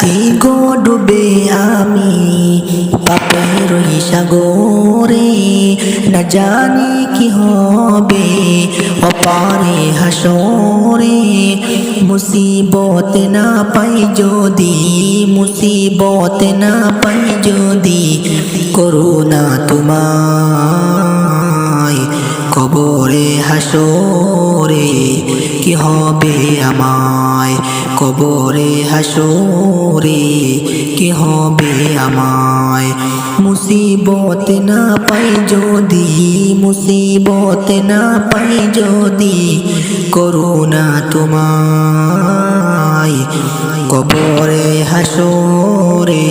আসি গো ডুবে আমি, পাপের সাগরে না জানি কি হবে, অপারে হাসরে। মুসিবত না পাই যদি, মুসিবত না পাই যদি, করুণা তোমায় কবরে হাসরে কি হবে আমায়? কবরে হাসরে কি হবে আমায়? মুসিবত না পাই যদি, মুসিবত না পাই যদি, করুণা তোমায়। কবরে হাসরে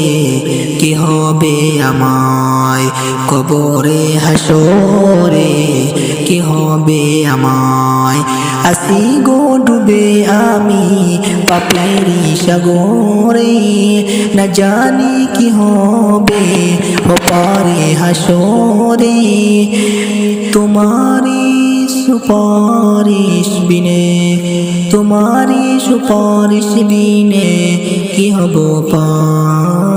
কি হবে আমায়? কবরে হাসরে কি হবে আমায়? আসি গো ডুবে আমি পাপেরি সাগরে না জানি কি হবে ওপারে হাসরে। তোমারি সুপারিশ বিনে তোমারি সুপারিশ বিনে কি হব পার?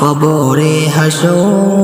কবরে হাসরে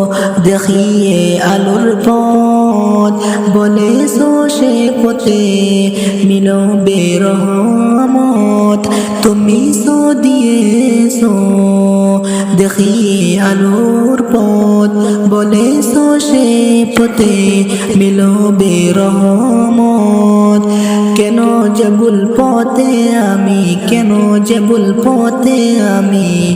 দেখিয়ে আলোর পথ। বলেছ সে পথে মিলবে রহমত। তুমি সো দিয়েছ দেখিয়ে আলোর পথ। বলেছ সে পথে মিলবে রহমত। কেন যে ভুল পথে আমি, কেন যে ভুল পথে আমি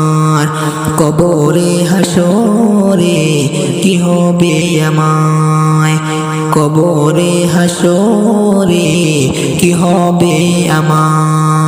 কবরে হাসরে কি হবে আমায়? কবরে হাসরে কি হবে আমার